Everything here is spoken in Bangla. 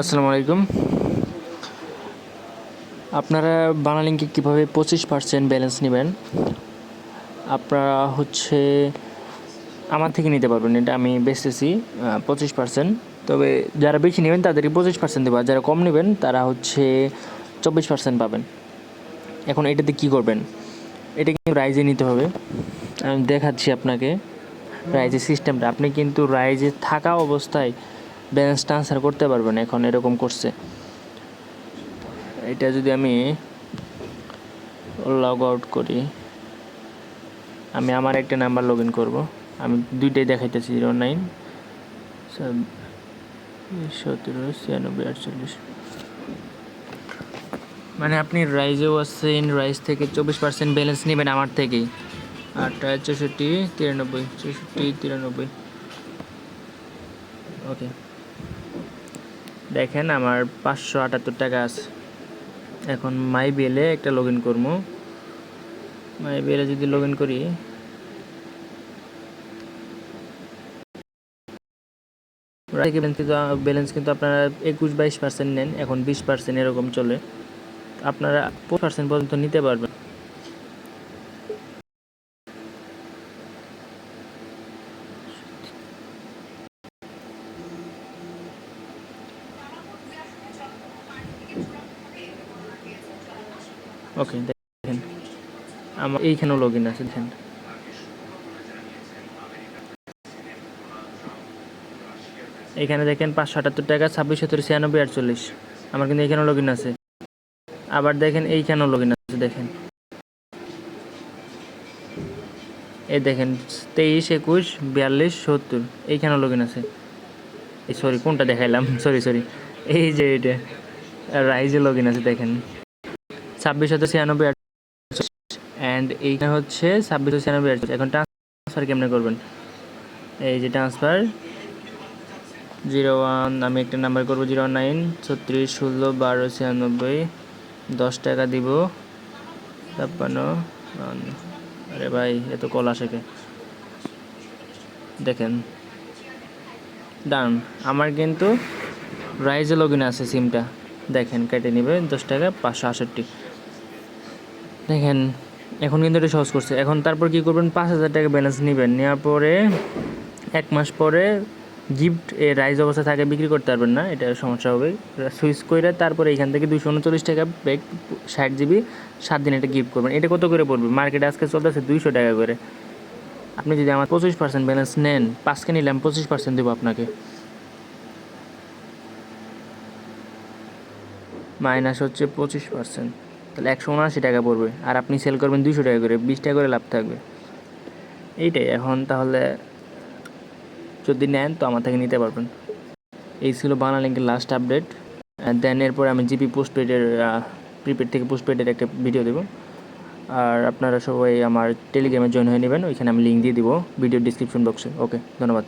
আসসালামু আলাইকুম। আপনারা বানালিঙ্কে কীভাবে পঁচিশ পার্সেন্ট ব্যালেন্স নেবেন? আপনারা হচ্ছে আমার থেকে নিতে পারবেন, এটা আমি বেচতেছি পঁচিশ পার্সেন্ট তবে যারা বেশি নেবেন, তাদেরকে পঁচিশ পার্সেন্ট দেবো যারা কম নেবেন, তারা হচ্ছে চব্বিশ পার্সেন্ট পাবেন। এখন এটাতে কী করবেন? এটা কিন্তু রাইজে নিতে হবে। আমি দেখাচ্ছি আপনাকে রাইজের সিস্টেমটা আপনি কিন্তু রাইজে থাকা অবস্থায় ব্যালেন্স ট্রান্সফার করতে পারবেন এখন এরকম করছে। এটা যদি আমি লগ আউট করি, আমি আমার একটা নাম্বার লগ ইন করব। আমি দুইটাই দেখাইতেছি জিরো নাইন সতেরো, ছিয়ানব্বই, আটচল্লিশ। মানে আপনি রাইজেও আছেন রাইজ থেকে চব্বিশ পার্সেন্ট ব্যালেন্স নেবেন আমার থেকেই। আটটা চৌষট্টি, তিরানব্বই চৌষট্টি, তিরানব্বই। ওকে দেখেন আমার পাঁচশো আটাত্তর টাকা আছে। এখন মাই বিএলে একটা লগ ইন করব। মাই বিএলে যদি লগ ইন করি ব্যালেন্স কিন্তু আপনারা একুশ বাইশ পার্সেন্ট নেন। এখন বিশ পার্সেন্ট এরকম চলে। আপনারা পনেরো পার্সেন্ট পর্যন্ত নিতে পারবেন। ওকে, দেখেন। আমার এইখানেও লগ ইন আছে, দেখেন। এখানে দেখেন পাঁচশো আটাত্তর টাকা ছাব্বিশ সত্তর ছিয়ানব্বই, আটচল্লিশ। আমার কিন্তু এইখানেও লগ ইন আছে। আবার দেখেন এইখানেও লগ ইন আছে, দেখেন। এই দেখেন, তেইশ, একুশ, বিয়াল্লিশ, সত্তর, এইখানেও লগ ইন আছে। এই সরি কোনটা দেখাইলাম? সরি সরি এই যে এটা রাইজে লগ ইন আছে, দেখেন। ছাব্বিশ হাজার ছিয়ানব্বই অ্যান্ড এইখানে হচ্ছে ছাব্বিশ হাজার ছিয়ানব্বই এখন ট্রান্সফার কেমনে করবেন? এই যে ট্রান্সফার জিরো ওয়ান আমি একটা নাম্বার করব জিরো নাইন ছত্রিশ, ষোলো, বারো, ছিয়ানব্বই, দশ টাকা দিব। ছাপ্পান্ন আরে ভাই, এত কল আসে কে? দেখেন, ডান। আমার কিন্তু রাইজে লগ ইন আছে সিমটা দেখেন, কেটে নেবে, দশ টাকা, পাঁচশো আষট্টি। দেখেন, এখন কিন্তু এটা সহজ করছে। এখন তারপর কি করবেন? পাঁচ হাজার টাকা ব্যালেন্স নেবেন। নেওয়ার পরে এক মাস পরে গিফট এ রাইজ অবস্থা থাকে, বিক্রি করতে পারবেন না। এটা সমস্যা হবে সুইচ করে তারপরে এখান থেকে দুশো উনচল্লিশ টাকা ব্যাগ ষাট জিবি সাত দিন এটা গিফট করবেন। এটা কত করে পড়বে? মার্কেটে আজকে চলতেছে দুইশো টাকা করে। আপনি যদি আমার পঁচিশ পার্সেন্ট ব্যালেন্স নেন, পাঁচকে নিলাম, পঁচিশ পার্সেন্ট দেবো আপনাকে। মাইনাস হচ্ছে পঁচিশ পার্সেন্ট তাহলে একশো উনআশি টাকা পড়বে। আর আপনি সেল করবেন দুশো টাকা করে, বিশ টাকা করে লাভ থাকবে। এইটাই, এখন তাহলে যদি নেন তো আমার থেকে নিতে পারবেন। এই ছিল বাংলা লিঙ্কের লাস্ট আপডেট দেন এরপরে আমি জিপি পোস্টপেডের প্রিপেড থেকে পোস্টপেডের একটা ভিডিও দেবো। আর আপনারা সবাই আমার টেলিগ্রামে জয়েন হয়ে নেবেন, ওইখানে আমি লিঙ্ক দিয়ে দিব ভিডিও ডিসক্রিপশন বক্সে ওকে ধন্যবাদ।